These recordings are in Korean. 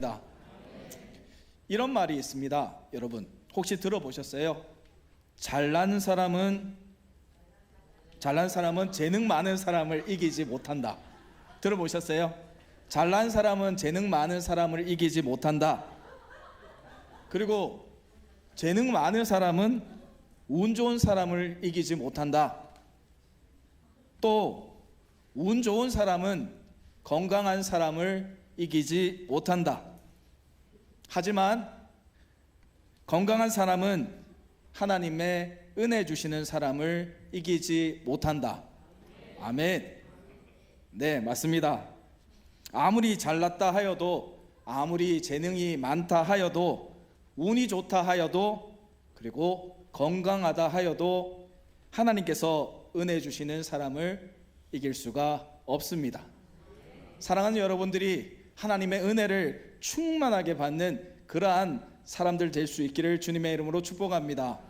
다 이런 말이 있습니다. 여러분 혹시 들어보셨어요? 잘난 사람은 잘난 사람은 재능 많은 사람을 이기지 못한다. 들어보셨어요? 잘난 사람은 재능 많은 사람을 이기지 못한다. 그리고 재능 많은 사람은 운 좋은 사람을 이기지 못한다. 또 운 좋은 사람은 건강한 사람을 이기지 못한다. 하지만 건강한 사람은 하나님의 은혜 주시는 사람을 이기지 못한다. 아멘. 네, 맞습니다. 아무리 잘났다 하여도 아무리 재능이 많다 하여도 운이 좋다 하여도 그리고 건강하다 하여도 하나님께서 은혜 주시는 사람을 이길 수가 없습니다. 사랑하는 여러분들이 하나님의 은혜를 충만하게 받는 그러한 사람들 될 수 있기를 주님의 이름으로 축복합니다.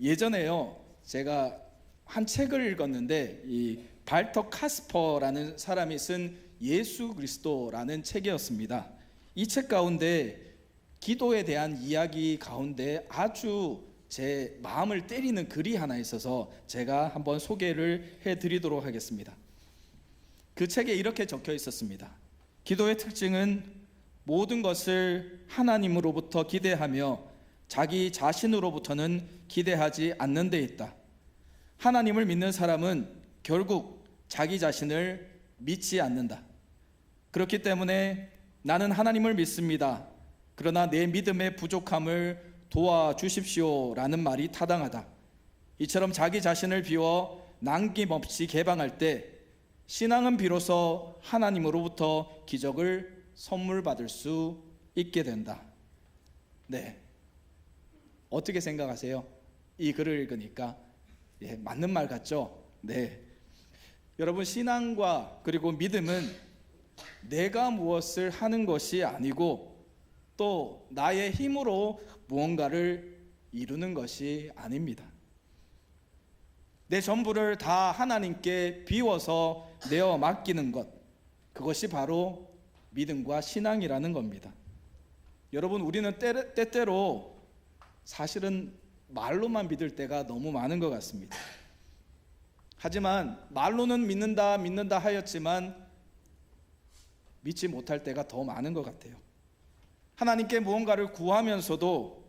예전에요, 제가 한 책을 읽었는데 이 발터 카스퍼라는 사람이 쓴 예수 그리스도라는 책이었습니다. 이 책 가운데 기도에 대한 이야기 가운데 아주 제 마음을 때리는 글이 하나 있어서 제가 한번 소개를 해 드리도록 하겠습니다. 그 책에 이렇게 적혀 있었습니다. 기도의 특징은 모든 것을 하나님으로부터 기대하며 자기 자신으로부터는 기대하지 않는 데 있다. 하나님을 믿는 사람은 결국 자기 자신을 믿지 않는다. 그렇기 때문에 나는 하나님을 믿습니다. 그러나 내 믿음의 부족함을 도와주십시오 라는 말이 타당하다. 이처럼 자기 자신을 비워 남김없이 개방할 때 신앙은 비로소 하나님으로부터 기적을 선물 받을 수 있게 된다. 네. 어떻게 생각하세요? 이 글을 읽으니까 예, 맞는 말 같죠? 네. 여러분 신앙과 그리고 믿음은 내가 무엇을 하는 것이 아니고 또 나의 힘으로 무언가를 이루는 것이 아닙니다. 내 전부를 다 하나님께 비워서 내어 맡기는 것 그것이 바로 믿음과 신앙이라는 겁니다. 여러분 우리는 때, 때때로 사실은 말로만 믿을 때가 너무 많은 것 같습니다. 하지만 말로는 믿는다 믿는다 하였지만 믿지 못할 때가 더 많은 것 같아요. 하나님께 무언가를 구하면서도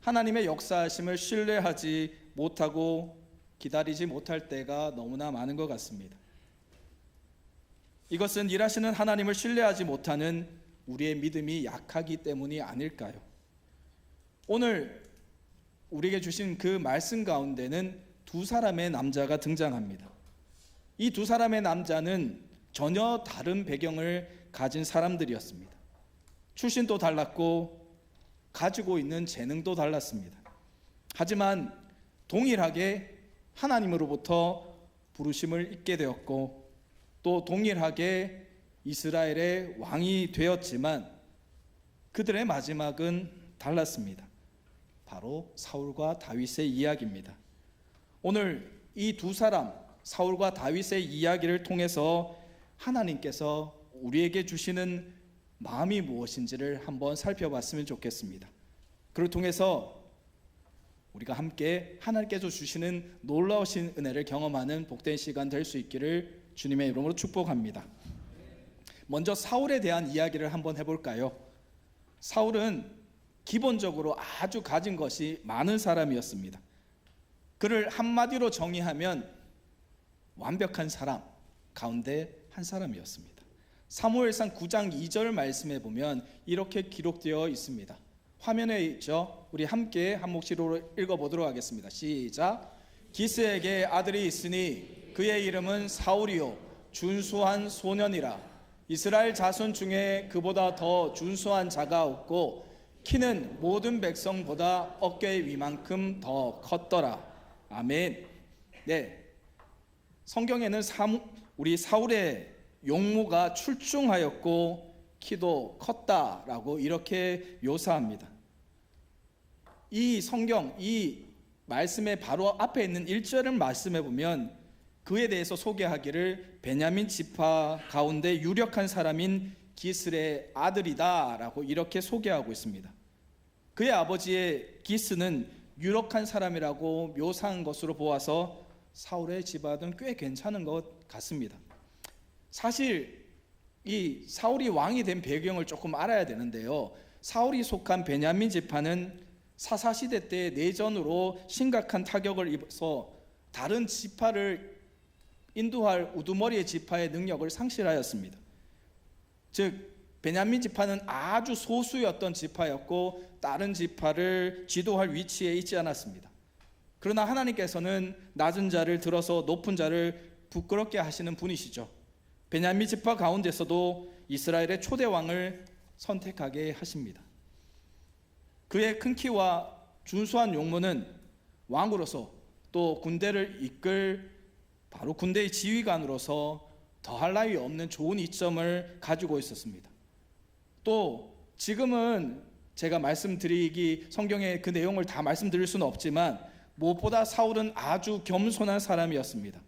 하나님의 역사하심을 신뢰하지 못하고 기다리지 못할 때가 너무나 많은 것 같습니다. 이것은 일하시는 하나님을 신뢰하지 못하는 우리의 믿음이 약하기 때문이 아닐까요? 오늘 우리에게 주신 그 말씀 가운데는 두 사람의 남자가 등장합니다. 이 두 사람의 남자는 전혀 다른 배경을 가진 사람들이었습니다. 출신도 달랐고 가지고 있는 재능도 달랐습니다. 하지만 동일하게 하나님으로부터 부르심을 잊게 되었고 또 동일하게 이스라엘의 왕이 되었지만 그들의 마지막은 달랐습니다. 바로 사울과 다윗의 이야기입니다. 오늘 이 두 사람 사울과 다윗의 이야기를 통해서 하나님께서 우리에게 주시는 마음이 무엇인지를 한번 살펴봤으면 좋겠습니다. 그를 통해서 우리가 함께 하나님께서 주시는 놀라우신 은혜를 경험하는 복된 시간 될 수 있기를 주님의 이름으로 축복합니다. 먼저 사울에 대한 이야기를 한번 해볼까요? 사울은 기본적으로 아주 가진 것이 많은 사람이었습니다. 그를 한마디로 정의하면 완벽한 사람 가운데 한 사람이었습니다. 사무엘상 9장 2절 말씀에 보면 이렇게 기록되어 있습니다. 화면에 있죠. 우리 함께 한 목소리로 읽어보도록 하겠습니다. 시작. 기스에게 아들이 있으니 그의 이름은 사울이요 준수한 소년이라 이스라엘 자손 중에 그보다 더 준수한 자가 없고 키는 모든 백성보다 어깨 위만큼 더 컸더라. 아멘. 네. 성경에는 우리 사울의 용모가 출중하였고 키도 컸다라고 이렇게 묘사합니다. 이 성경 이 말씀의 바로 앞에 있는 1절을 말씀해 보면 그에 대해서 소개하기를 베냐민 지파 가운데 유력한 사람인 기슬의 아들이다라고 이렇게 소개하고 있습니다. 그의 아버지의 기스는 유력한 사람이라고 묘사한 것으로 보아서 사울의 집안은 꽤 괜찮은 것 같습니다. 사실 이 사울이 왕이 된 배경을 조금 알아야 되는데요. 사울이 속한 베냐민 지파는 사사 시대 때 내전으로 심각한 타격을 입어서 다른 지파를 인도할 우두머리의 지파의 능력을 상실하였습니다. 즉 베냐민 지파는 아주 소수였던 지파였고 다른 지파를 지도할 위치에 있지 않았습니다. 그러나 하나님께서는 낮은 자를 들어서 높은 자를 부끄럽게 하시는 분이시죠. 베냐민 지파 가운데서도 이스라엘의 초대 왕을 선택하게 하십니다. 그의 큰 키와 준수한 용모는 왕으로서 또 군대를 이끌 바로 군대의 지휘관으로서 더할 나위 없는 좋은 이점을 가지고 있었습니다. 또 지금은 제가 말씀드리기 성경의 그 내용을 다 말씀드릴 수는 없지만 무엇보다 사울은 아주 겸손한 사람이었습니다.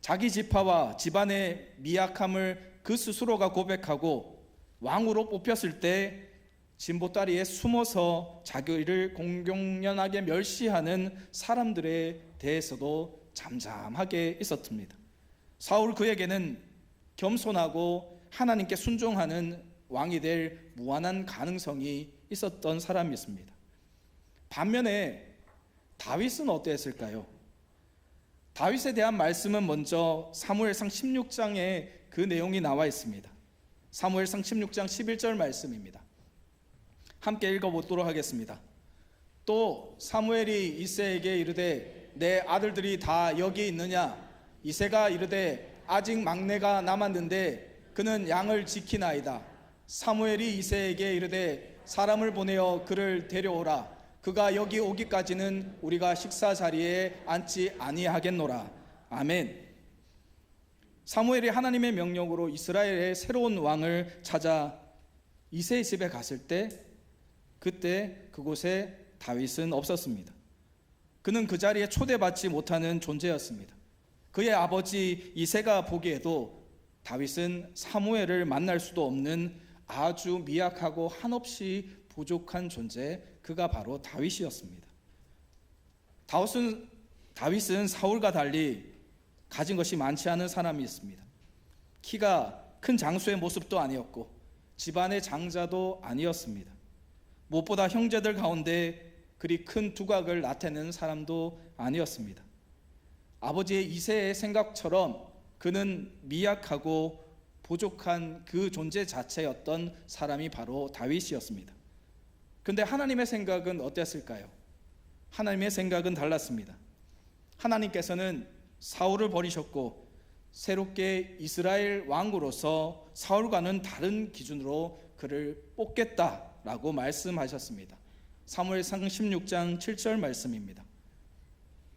자기 지파와 집안의 미약함을 그 스스로가 고백하고 왕으로 뽑혔을 때 진보다리에 숨어서 자기를 공공연하게 멸시하는 사람들에 대해서도 잠잠하게 있었습니다. 사울 그에게는 겸손하고 하나님께 순종하는 왕이 될 무한한 가능성이 있었던 사람이었습니다. 반면에 다윗은 어땠을까요? 다윗에 대한 말씀은 먼저 사무엘상 16장에 그 내용이 나와 있습니다. 사무엘상 16장 11절 말씀입니다. 함께 읽어보도록 하겠습니다. 또 사무엘이 이세에게 이르되 내 아들들이 다 여기 있느냐? 이세가 이르되 아직 막내가 남았는데 그는 양을 지키나이다. 사무엘이 이세에게 이르되 사람을 보내어 그를 데려오라. 그가 여기 오기까지는 우리가 식사 자리에 앉지 아니하겠노라. 아멘. 사무엘이 하나님의 명령으로 이스라엘의 새로운 왕을 찾아 이세의 집에 갔을 때 그때 그곳에 다윗은 없었습니다. 그는 그 자리에 초대받지 못하는 존재였습니다. 그의 아버지 이세가 보기에도 다윗은 사무엘을 만날 수도 없는 아주 미약하고 한없이 부족한 존재, 그가 바로 다윗이었습니다. 다윗은, 다윗은 사울과 달리 가진 것이 많지 않은 사람이었습니다. 키가 큰 장수의 모습도 아니었고 집안의 장자도 아니었습니다. 무엇보다 형제들 가운데 그리 큰 두각을 나타내는 사람도 아니었습니다. 아버지의 이세의 생각처럼 그는 미약하고 부족한 그 존재 자체였던 사람이 바로 다윗이었습니다. 근데 하나님의 생각은 어땠을까요? 하나님의 생각은 달랐습니다. 하나님께서는 사울을 버리셨고 새롭게 이스라엘 왕으로서 사울과는 다른 기준으로 그를 뽑겠다라고 말씀하셨습니다. 사무엘상 16장 7절 말씀입니다.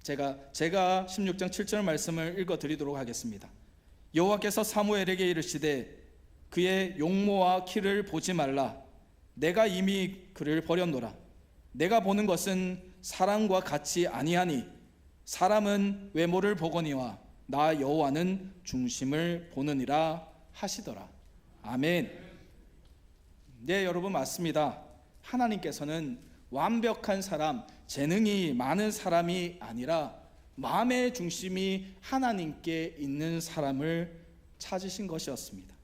제가 제가 16장 7절 말씀을 읽어 드리도록 하겠습니다. 여호와께서 사무엘에게 이르시되 그의 용모와 키를 보지 말라 내가 이미 그를 버렸노라 내가 보는 것은 사람과 같이 아니하니 사람은 외모를 보거니와 나 여호와는 중심을 보느니라 하시더라 아멘 네 여러분 맞습니다 하나님께서는 완벽한 사람 재능이 많은 사람이 아니라 마음의 중심이 하나님께 있는 사람을 찾으신 것이었습니다.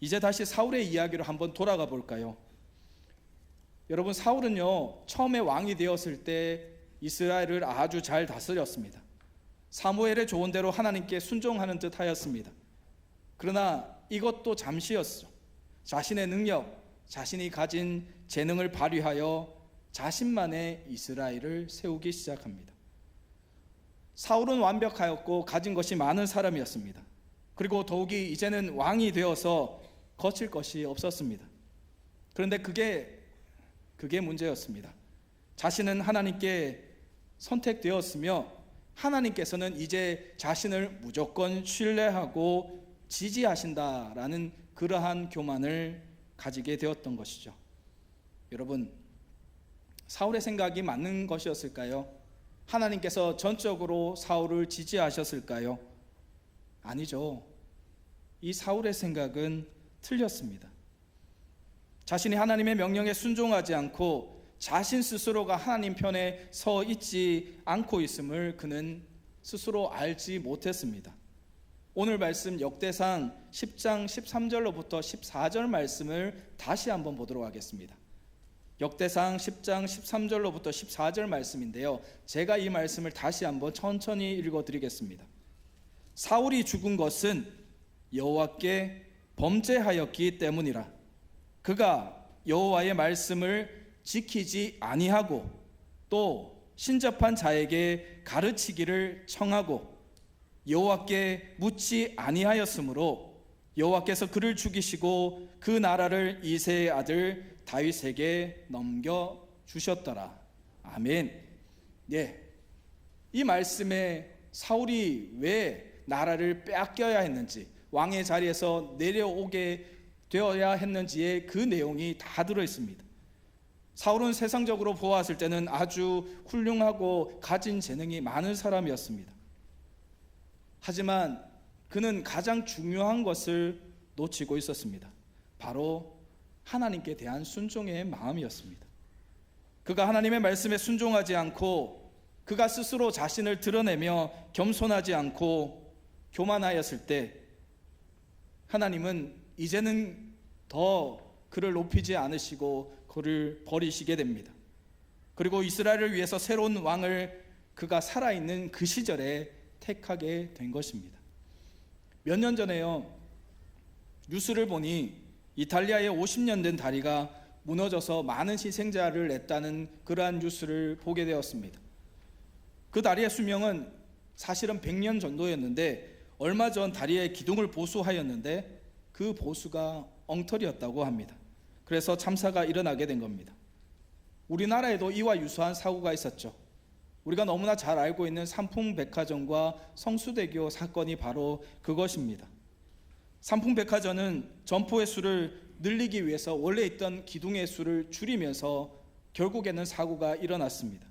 이제 다시 사울의 이야기로 한번 돌아가 볼까요? 여러분 사울은요 처음에 왕이 되었을 때 이스라엘을 아주 잘 다스렸습니다. 사무엘의 조언대로 하나님께 순종하는 듯 하였습니다. 그러나 이것도 잠시였죠. 자신의 능력, 자신이 가진 재능을 발휘하여 자신만의 이스라엘을 세우기 시작합니다. 사울은 완벽하였고 가진 것이 많은 사람이었습니다. 그리고 더욱이 이제는 왕이 되어서 거칠 것이 없었습니다. 그런데 그게 그게 문제였습니다. 자신은 하나님께 선택되었으며 하나님께서는 이제 자신을 무조건 신뢰하고 지지하신다라는 그러한 교만을 가지게 되었던 것이죠. 여러분, 사울의 생각이 맞는 것이었을까요? 하나님께서 전적으로 사울을 지지하셨을까요? 아니죠. 이 사울의 생각은 틀렸습니다. 자신이 하나님의 명령에 순종하지 않고 자신 스스로가 하나님 편에 서 있지 않고 있음을 그는 스스로 알지 못했습니다. 오늘 말씀 역대상 10장 13절로부터 14절 말씀을 다시 한번 보도록 하겠습니다. 역대상 10장 13절로부터 14절 말씀인데요. 제가 이 말씀을 다시 한번 천천히 읽어 드리겠습니다. 사울이 죽은 것은 여호와께 범죄하였기 때문이라. 그가 여호와의 말씀을 지키지 아니하고 또 신접한 자에게 가르치기를 청하고 여호와께 묻지 아니하였으므로 여호와께서 그를 죽이시고 그 나라를 이세의 아들 다윗에게 넘겨 주셨더라. 아멘. 예. 이 말씀에 사울이 왜 나라를 빼앗겨야 했는지 왕의 자리에서 내려오게 되어야 했는지의 그 내용이 다 들어 있습니다. 사울은 세상적으로 보았을 때는 아주 훌륭하고 가진 재능이 많은 사람이었습니다. 하지만 그는 가장 중요한 것을 놓치고 있었습니다. 바로 하나님께 대한 순종의 마음이었습니다. 그가 하나님의 말씀에 순종하지 않고 그가 스스로 자신을 드러내며 겸손하지 않고 교만하였을 때 하나님은 이제는 더 그를 높이지 않으시고 그를 버리시게 됩니다. 그리고 이스라엘을 위해서 새로운 왕을 그가 살아있는 그 시절에 택하게 된 것입니다. 몇 년 전에요. 뉴스를 보니 이탈리아의 50년 된 다리가 무너져서 많은 희생자를 냈다는 그러한 뉴스를 보게 되었습니다. 그 다리의 수명은 사실은 100년 정도였는데 얼마 전 다리의 기둥을 보수하였는데 그 보수가 엉터리였다고 합니다. 그래서 참사가 일어나게 된 겁니다. 우리나라에도 이와 유사한 사고가 있었죠. 우리가 너무나 잘 알고 있는 삼풍백화점과 성수대교 사건이 바로 그것입니다. 삼풍백화점은 점포의 수를 늘리기 위해서 원래 있던 기둥의 수를 줄이면서 결국에는 사고가 일어났습니다.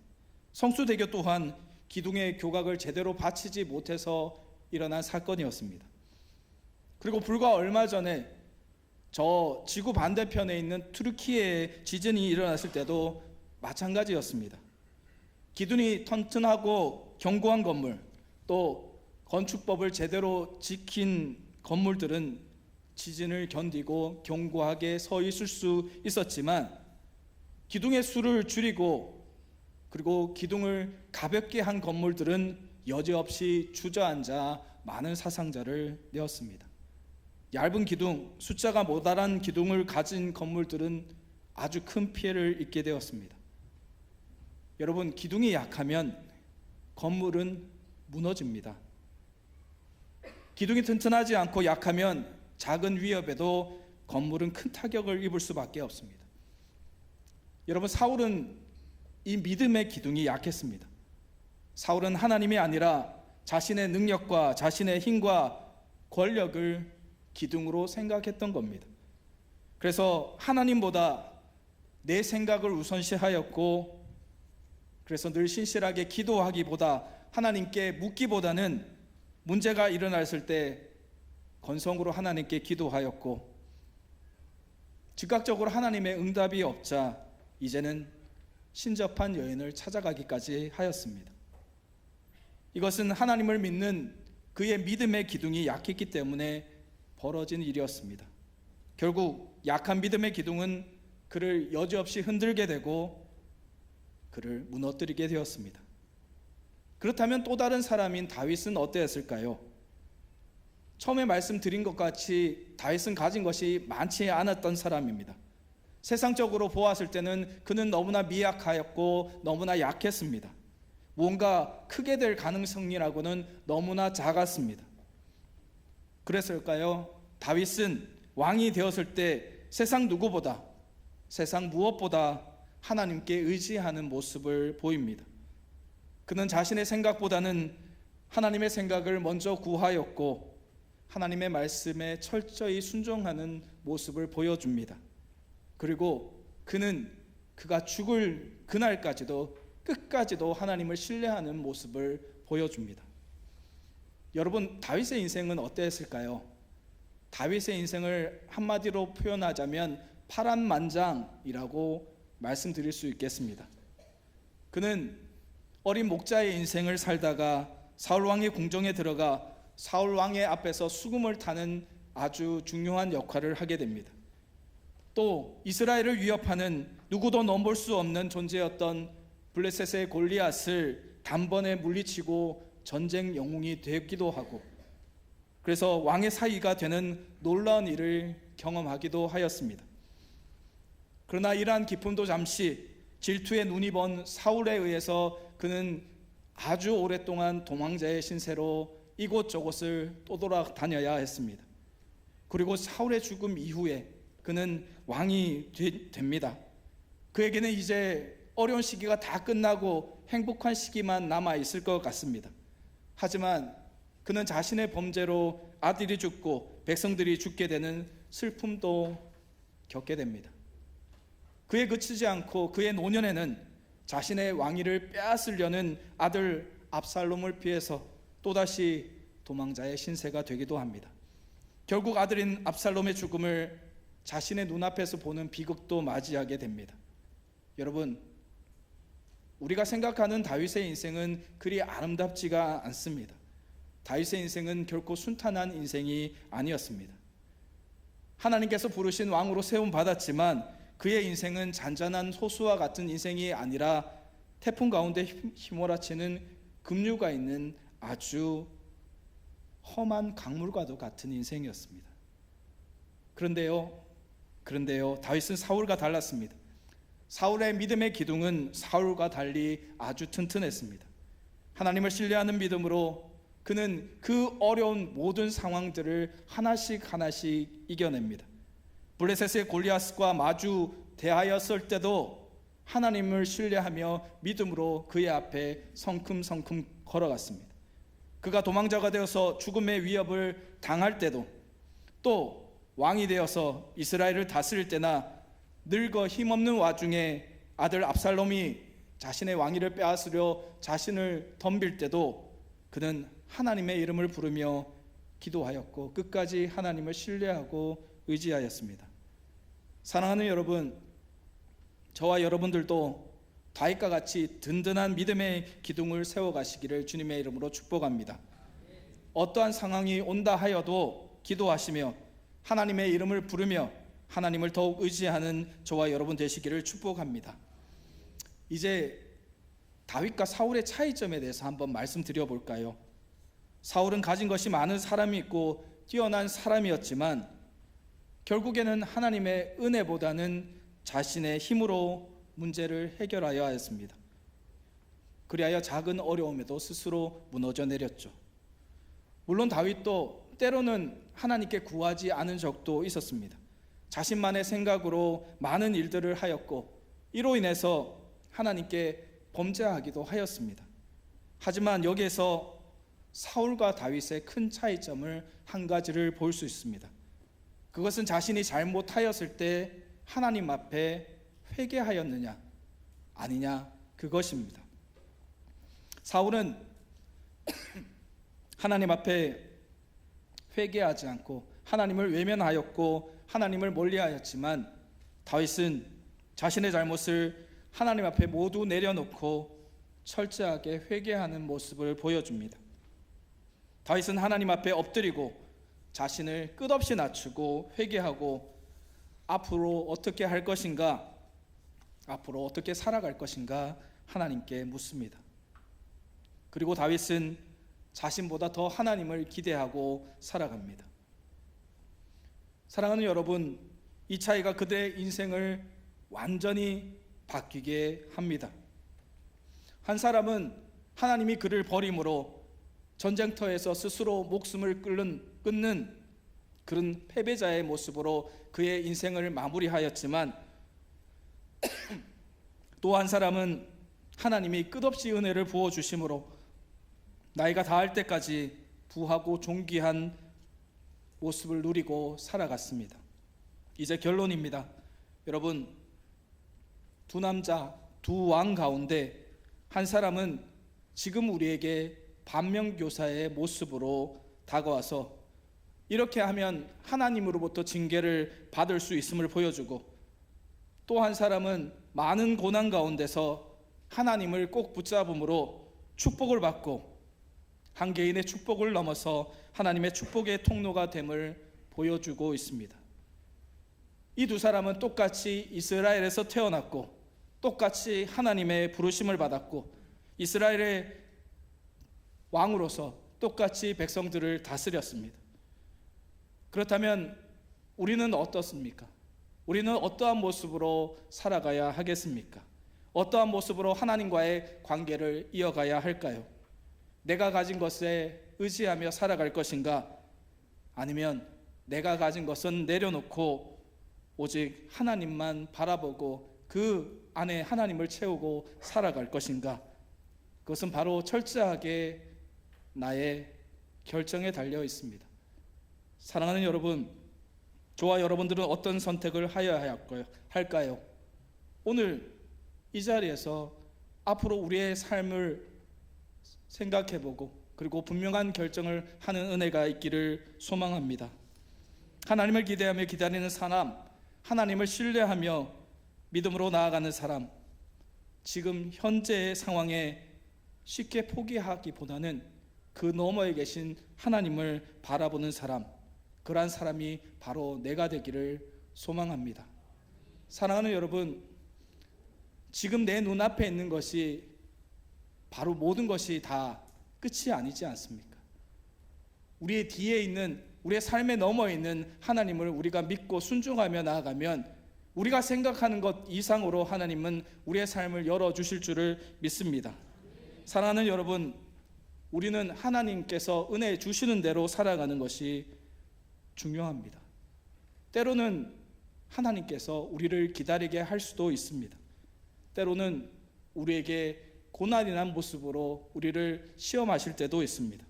성수대교 또한 기둥의 교각을 제대로 받치지 못해서 일어난 사건이었습니다. 그리고 불과 얼마 전에 저 지구 반대편에 있는 투르키에 지진이 일어났을 때도 마찬가지였습니다. 기둥이 튼튼하고 견고한 건물, 또 건축법을 제대로 지킨 건물들은 지진을 견디고 견고하게 서 있을 수 있었지만 기둥의 수를 줄이고 그리고 기둥을 가볍게 한 건물들은 여지없이 주저앉아 많은 사상자를 내었습니다. 얇은 기둥, 숫자가 모자란 기둥을 가진 건물들은 아주 큰 피해를 입게 되었습니다. 여러분, 기둥이 약하면 건물은 무너집니다. 기둥이 튼튼하지 않고 약하면 작은 위협에도 건물은 큰 타격을 입을 수밖에 없습니다. 여러분, 사울은 이 믿음의 기둥이 약했습니다. 사울은 하나님이 아니라 자신의 능력과 자신의 힘과 권력을 기둥으로 생각했던 겁니다. 그래서 하나님보다 내 생각을 우선시하였고 그래서 늘 신실하게 기도하기보다 하나님께 묻기보다는 문제가 일어났을 때 건성으로 하나님께 기도하였고 즉각적으로 하나님의 응답이 없자 이제는 신접한 여인을 찾아가기까지 하였습니다. 이것은 하나님을 믿는 그의 믿음의 기둥이 약했기 때문에 벌어진 일이었습니다. 결국 약한 믿음의 기둥은 그를 여지없이 흔들게 되고 그를 무너뜨리게 되었습니다. 그렇다면 또 다른 사람인 다윗은 어떠했을까요? 처음에 말씀드린 것 같이 다윗은 가진 것이 많지 않았던 사람입니다. 세상적으로 보았을 때는 그는 너무나 미약하였고 너무나 약했습니다. 뭔가 크게 될 가능성이라고는 너무나 작았습니다. 그랬을까요? 다윗은 왕이 되었을 때 세상 누구보다 세상 무엇보다 하나님께 의지하는 모습을 보입니다. 그는 자신의 생각보다는 하나님의 생각을 먼저 구하였고 하나님의 말씀에 철저히 순종하는 모습을 보여줍니다. 그리고 그는 그가 죽을 그날까지도 끝까지도 하나님을 신뢰하는 모습을 보여줍니다. 여러분 다윗의 인생은 어땠을까요? 다윗의 인생을 한마디로 표현하자면 파란만장이라고 말씀드릴 수 있겠습니다. 그는 어린 목자의 인생을 살다가 사울 왕의 궁정에 들어가 사울 왕의 앞에서 수금을 타는 아주 중요한 역할을 하게 됩니다. 또 이스라엘을 위협하는 누구도 넘볼 수 없는 존재였던 블레셋의 골리앗을 단번에 물리치고 전쟁 영웅이 되기도 하고 그래서 왕의 사이가 되는 놀라운 일을 경험하기도 하였습니다. 그러나 이러한 기쁨도 잠시 질투의 눈이 번그 사울에 의해서 그는 아주 오랫동안 도망자의 신세로 이곳저곳을 떠돌아다녀야 했습니다. 그리고 사울의 죽음 이후에 그는 왕이 되- 됩니다. 그에게는 이제 어려운 시기가 다 끝나고 행복한 시기만 남아 있을 것 같습니다. 하지만 그는 자신의 범죄로 아들이 죽고 백성들이 죽게 되는 슬픔도 겪게 됩니다. 그에 그치지 않고 그의 노년에는 자신의 왕위를 빼앗으려는 아들 압살롬을 피해서 또다시 도망자의 신세가 되기도 합니다. 결국 아들인 압살롬의 죽음을 자신의 눈앞에서 보는 비극도 맞이하게 됩니다. 여러분, 우리가 생각하는 다윗의 인생은 그리 아름답지가 않습니다. 다윗의 인생은 결코 순탄한 인생이 아니었습니다. 하나님께서 부르신 왕으로 세움 받았지만 그의 인생은 잔잔한 소수와 같은 인생이 아니라 태풍 가운데 휘- 휘몰아치는 급류가 있는 아주 험한 강물과도 같은 인생이었습니다. 그런데요, 그런데요, 다윗은 사울과 달랐습니다. 사울의 믿음의 기둥은 사울과 달리 아주 튼튼했습니다. 하나님을 신뢰하는 믿음으로 그는 그 어려운 모든 상황들을 하나씩 하나씩 이겨냅니다. 블레셋의 골리앗과 마주 대하였을 때도 하나님을 신뢰하며 믿음으로 그의 앞에 성큼성큼 걸어갔습니다. 그가 도망자가 되어서 죽음의 위협을 당할 때도 또 왕이 되어서 이스라엘을 다스릴 때나 늙어 힘없는 와중에 아들 압살롬이 자신의 왕위를 빼앗으려 자신을 덤빌 때도 그는 하나님의 이름을 부르며 기도하였고 끝까지 하나님을 신뢰하고 의지하였습니다. 사랑하는 여러분, 저와 여러분들도 다윗과 같이 든든한 믿음의 기둥을 세워 가시기를 주님의 이름으로 축복합니다. 어떠한 상황이 온다 하여도 기도하시며 하나님의 이름을 부르며 하나님을 더욱 의지하는 저와 여러분 되시기를 축복합니다. 이제 다윗과 사울의 차이점에 대해서 한번 말씀드려 볼까요? 사울은 가진 것이 많은 사람이 있고 뛰어난 사람이었지만 결국에는 하나님의 은혜보다는 자신의 힘으로 문제를 해결하여 하였습니다. 그리하여 작은 어려움에도 스스로 무너져 내렸죠. 물론 다윗도 때로는 하나님께 구하지 않은 적도 있었습니다. 자신만의 생각으로 많은 일들을 하였고 이로 인해서 하나님께 범죄하기도 하였습니다. 하지만 여기에서 사울과 다윗의 큰 차이점을 한 가지를 볼 수 있습니다. 그것은 자신이 잘못하였을 때 하나님 앞에 회개하였느냐 아니냐 그것입니다. 사울은 하나님 앞에 회개하지 않고 하나님을 외면하였고 하나님을 멀리하였지만 다윗은 자신의 잘못을 하나님 앞에 모두 내려놓고 철저하게 회개하는 모습을 보여줍니다. 다윗은 하나님 앞에 엎드리고 자신을 끝없이 낮추고 회개하고 앞으로 어떻게 할 것인가, 앞으로 어떻게 살아갈 것인가 하나님께 묻습니다. 그리고 다윗은 자신보다 더 하나님을 기대하고 살아갑니다. 사랑하는 여러분, 이 차이가 그들의 인생을 완전히 바뀌게 합니다. 한 사람은 하나님이 그를 버림으로 전쟁터에서 스스로 목숨을 끊는, 끊는 그런 패배자의 모습으로 그의 인생을 마무리하였지만 또 한 사람은 하나님이 끝없이 은혜를 부어 주심으로 나이가 다할 때까지 부하고 존귀한 모습을 누리고 살아갔습니다. 이제 결론입니다. 여러분, 두 남자, 두 왕 가운데 한 사람은 지금 우리에게 반면교사의 모습으로 다가와서 이렇게 하면 하나님으로부터 징계를 받을 수 있음을 보여주고 또 한 사람은 많은 고난 가운데서 하나님을 꼭 붙잡음으로 축복을 받고 한 개인의 축복을 넘어서 하나님의 축복의 통로가 됨을 보여주고 있습니다. 이 두 사람은 똑같이 이스라엘에서 태어났고 똑같이 하나님의 부르심을 받았고 이스라엘의 왕으로서 똑같이 백성들을 다스렸습니다. 그렇다면 우리는 어떻습니까? 우리는 어떠한 모습으로 살아가야 하겠습니까? 어떠한 모습으로 하나님과의 관계를 이어가야 할까요? 내가 가진 것에 의지하며 살아갈 것인가? 아니면 내가 가진 것은 내려놓고 오직 하나님만 바라보고 그 안에 하나님을 채우고 살아갈 것인가? 그것은 바로 철저하게 나의 결정에 달려 있습니다. 사랑하는 여러분, 저와 여러분들은 어떤 선택을 하여야 할까요? 오늘 이 자리에서 앞으로 우리의 삶을 생각해보고 그리고 분명한 결정을 하는 은혜가 있기를 소망합니다. 하나님을 기대하며 기다리는 사람, 하나님을 신뢰하며 믿음으로 나아가는 사람, 지금 현재의 상황에 쉽게 포기하기보다는 그 너머에 계신 하나님을 바라보는 사람, 그러한 사람이 바로 내가 되기를 소망합니다. 사랑하는 여러분, 지금 내 눈앞에 있는 것이 바로 모든 것이 다 끝이 아니지 않습니까? 우리의 뒤에 있는 우리의 삶에 넘어 있는 하나님을 우리가 믿고 순종하며 나아가면 우리가 생각하는 것 이상으로 하나님은 우리의 삶을 열어 주실 줄을 믿습니다. 사랑하는 여러분, 우리는 하나님께서 은혜 주시는 대로 살아가는 것이 중요합니다. 때로는 하나님께서 우리를 기다리게 할 수도 있습니다. 때로는 우리에게 고난이 난 모습으로 우리를 시험하실 때도 있습니다.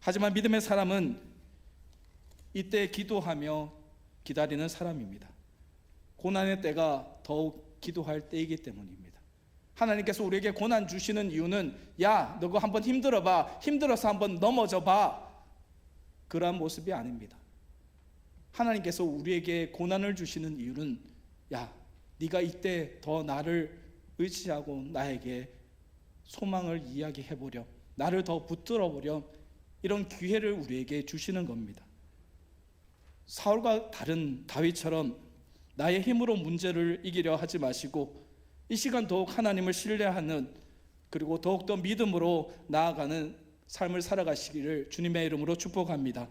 하지만 믿음의 사람은 이때 기도하며 기다리는 사람입니다. 고난의 때가 더욱 기도할 때이기 때문입니다. 하나님께서 우리에게 고난 주시는 이유는 야, 너가 한번 힘들어 봐. 힘들어서 한번 넘어져 봐. 그러한 모습이 아닙니다. 하나님께서 우리에게 고난을 주시는 이유는 야, 네가 이때 더 나를 의지하고 나에게 소망을 이야기해 보렴. 나를 더 붙들어 보렴. 이런 기회를 우리에게 주시는 겁니다. 사울과 다른 다윗처럼 나의 힘으로 문제를 이기려 하지 마시고 이 시간 더욱 하나님을 신뢰하는 그리고 더욱더 믿음으로 나아가는 삶을 살아가시기를 주님의 이름으로 축복합니다.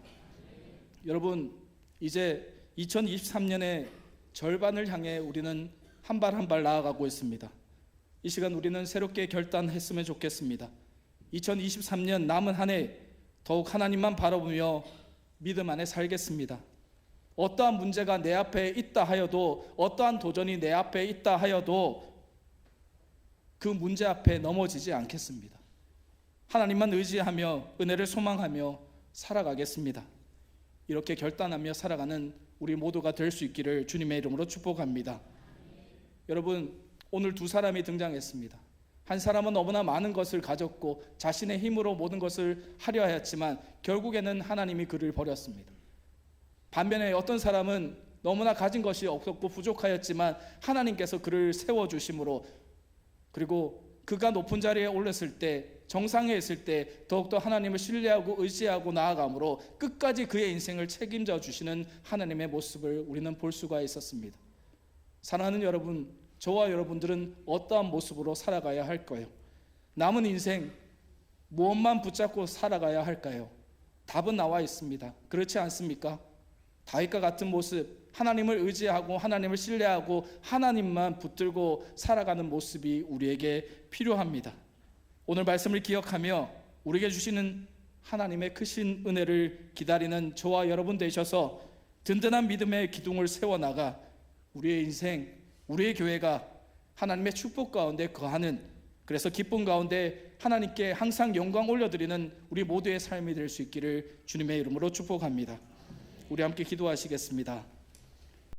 여러분, 이제 2023년의 절반을 향해 우리는 한 발 한 발 나아가고 있습니다. 이 시간 우리는 새롭게 결단했으면 좋겠습니다. 2023년 남은 한 해 더욱 하나님만 바라보며 믿음 안에 살겠습니다. 어떠한 문제가 내 앞에 있다 하여도 어떠한 도전이 내 앞에 있다 하여도 그 문제 앞에 넘어지지 않겠습니다. 하나님만 의지하며 은혜를 소망하며 살아가겠습니다. 이렇게 결단하며 살아가는 우리 모두가 될 수 있기를 주님의 이름으로 축복합니다. 여러분, 오늘 두 사람이 등장했습니다. 한 사람은 너무나 많은 것을 가졌고 자신의 힘으로 모든 것을 하려 하였지만 결국에는 하나님이 그를 버렸습니다. 반면에 어떤 사람은 너무나 가진 것이 없었고 부족하였지만 하나님께서 그를 세워 주심으로 그리고 그가 높은 자리에 올랐을 때 정상에 있을 때 더욱더 하나님을 신뢰하고 의지하고 나아감으로 끝까지 그의 인생을 책임져 주시는 하나님의 모습을 우리는 볼 수가 있었습니다. 사랑하는 여러분, 저와 여러분들은 어떠한 모습으로 살아가야 할까요? 남은 인생 무엇만 붙잡고 살아가야 할까요? 답은 나와 있습니다. 그렇지 않습니까? 다윗과 같은 모습, 하나님을 의지하고 하나님을 신뢰하고 하나님만 붙들고 살아가는 모습이 우리에게 필요합니다. 오늘 말씀을 기억하며 우리에게 주시는 하나님의 크신 은혜를 기다리는 저와 여러분 되셔서 든든한 믿음의 기둥을 세워나가 우리의 인생, 우리의 교회가 하나님의 축복 가운데 거하는 그래서 기쁨 가운데 하나님께 항상 영광 올려드리는 우리 모두의 삶이 될 수 있기를 주님의 이름으로 축복합니다. 우리 함께 기도하시겠습니다.